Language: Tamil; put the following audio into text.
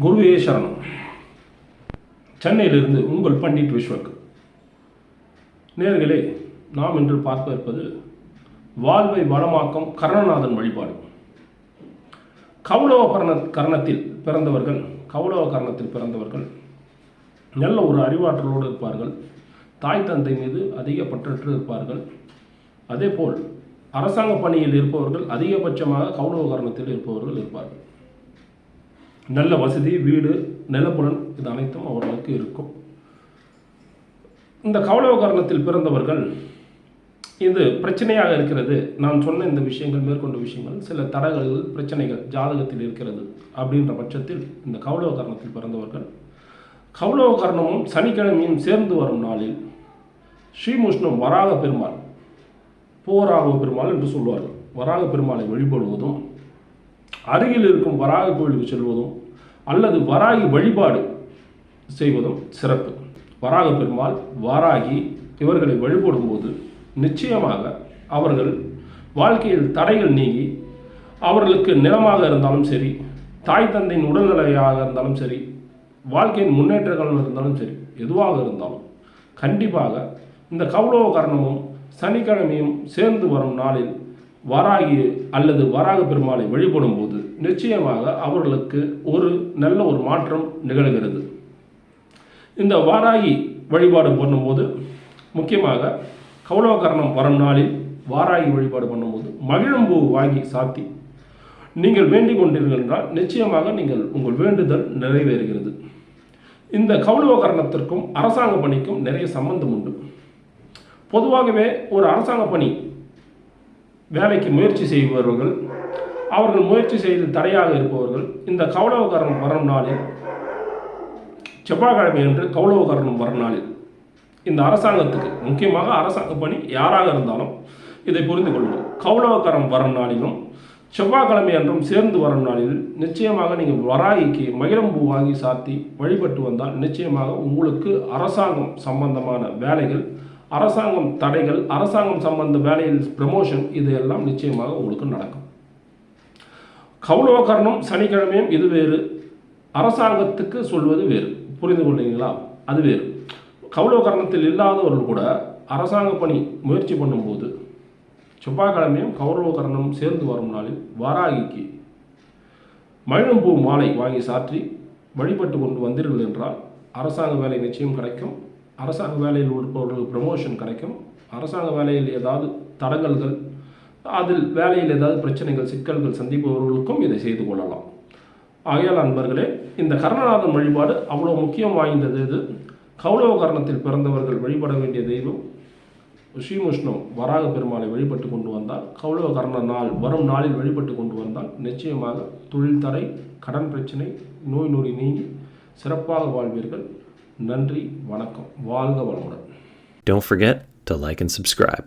குருவே சரணம். சென்னையிலிருந்து உங்கள் பண்டிட் விஸ்வக் நேர்களே நாம் இன்று பார்க்க இருப்பது வாழ்வை வளமாக்கம் கர்ணநாதன் வழிபாடு. கௌளவ கர்ண கர்ணத்தில் பிறந்தவர்கள் கௌளவ கர்ணத்தில் பிறந்தவர்கள் நல்ல ஒரு அறிவாற்றலோடு இருப்பார்கள். தாய் தந்தை மீது அதிக பற்றற்று இருப்பார்கள். அதேபோல் அரசாங்க பணியில் இருப்பவர்கள் அதிகபட்சமாக கௌரவ கர்ணத்தில் இருப்பவர்கள் இருப்பார்கள். நல்ல வசதி வீடு நிலப்புலன் இது அனைத்தும் அவர்களுக்கு இருக்கும். இந்த கவலவகரணத்தில் பிறந்தவர்கள் இது பிரச்சனையாக இருக்கிறது. நான் சொன்ன இந்த விஷயங்கள் மேற்கொண்ட விஷயங்கள் சில தடங்கள் பிரச்சனைகள் ஜாதகத்தில் இருக்கிறது அப்படின்ற பட்சத்தில் இந்த கௌரவ பிறந்தவர்கள் கௌரவ சனிக்கிழமையும் சேர்ந்து வரும் நாளில் ஸ்ரீமுஷ்ணம் வராக பெருமாள் போராக பெருமாள் என்று சொல்வார்கள். வராக பெருமாளை வழிபடுவதும் அருகில் இருக்கும் வராக கோயிலுக்கு செல்வதும் அல்லது வராகி வழிபாடு செய்வதும் சிறப்பு. வராக பெருமாள் வாராகி இவர்களை வழிபடும்போது நிச்சயமாக அவர்கள் வாழ்க்கையில் தடைகள் நீங்கி அவர்களுக்கு நிலமாக இருந்தாலும் சரி தாய் தந்தையின் உடல்நிலையாக இருந்தாலும் சரி வாழ்க்கையின் முன்னேற்றங்கள் இருந்தாலும் சரி எதுவாக இருந்தாலும் கண்டிப்பாக இந்த கௌரவ கரணமும் சனிக்கிழமையும் சேர்ந்து வரும் நாளில் வராகி அல்லது வராக பெருமாளை வழிபடும் போது நிச்சயமாக அவர்களுக்கு ஒரு நல்ல ஒரு மாற்றம் நிகழ்கிறது. இந்த வாராகி வழிபாடு பண்ணும்போது முக்கியமாக கௌரவகரணம் வரும் நாளில் வாராகி வழிபாடு பண்ணும்போது மகிழம்பூ வாங்கி சாத்தி நீங்கள் வேண்டிக் கொண்டீர்கள் என்றால் நிச்சயமாக நீங்கள் உங்கள் வேண்டுதல் நிறைவேறுகிறது. இந்த கௌரவகரணத்திற்கும் அரசாங்க பணிக்கும் நிறைய சம்பந்தம் உண்டு. பொதுவாகவே ஒரு அரசாங்க பணி வேலைக்கு முயற்சி செய்பவர்கள் அவர்கள் முயற்சி செய்து தடையாக இருப்பவர்கள் இந்த கௌளவகரணம் வரும் நாளில் செவ்வாய்க்கிழமை என்று கௌளவகரணம் வரும் நாளில் இந்த அரசாங்கத்துக்கு முக்கியமாக அரசாங்க பணி யாராக இருந்தாலும் இதை புரிந்து கொள்ளுங்கள். கௌளவகரம் வரும் நாளிலும் செவ்வாய்க்கிழமை என்றும் சேர்ந்து வரும் நாளில் நிச்சயமாக நீங்கள் வராகிக்கு மயிலம்பூ வாங்கி சாத்தி வழிபட்டு வந்தால் நிச்சயமாக உங்களுக்கு அரசாங்கம் சம்பந்தமான வேலைகள் அரசாங்கம் தடைகள் அரசாங்கம் சம்பந்த வேலையில் ப்ரமோஷன் இது எல்லாம் நிச்சயமாக உங்களுக்கு நடக்கும். கௌரவகரணம் சனிக்கிழமையும் இது வேறு. அரசாங்கத்துக்கு சொல்வது வேறு. புரிந்து கொண்டீங்களா? அது வேறு. கௌரவகரணத்தில் இல்லாதவர்கள் கூட அரசாங்க பணி முயற்சி பண்ணும்போது செவ்வாய்க்கிழமையும் கௌரவகரணம் சேர்ந்து வரும் நாளில் வாராகிக்கு மகிழம்பூ மாலை வாங்கி சாற்றி வழிபட்டு கொண்டு வந்தீர்கள் என்றால் அரசாங்க வேலை நிச்சயம் கிடைக்கும். அரசாங்க வேலையில் இருப்பவர்களுக்கு ப்ரமோஷன் கிடைக்கும். அரசாங்க வேலையில் ஏதாவது தடங்கல்கள் அதில் வேலையில் ஏதாவது பிரச்சனைகள் சிக்கல்கள் சந்திப்பவர்களுக்கும் இதை செய்து கொள்ளலாம். ஆகையால் நண்பர்களே இந்த கர்ணநாதன் வழிபாடு அவ்வளோ முக்கியம் வாய்ந்தது இது கௌரவ கர்ணத்தில் பிறந்தவர்கள் வழிபட வேண்டிய தெய்வம் ஸ்ரீமுஷ்ணம் வராக பெருமாளை வழிபட்டு கொண்டு வந்தால் கௌரவ கர்ண நாள் வரும் நாளில் வழிபட்டு கொண்டு வந்தால் நிச்சயமாக தொழில் தடை கடன் பிரச்சனை நோய் நொடி நீங்கி சிறப்பாக வாழ்வீர்கள். நன்றி வணக்கம் வாழ்க வளமுடன் Don't forget to like and subscribe.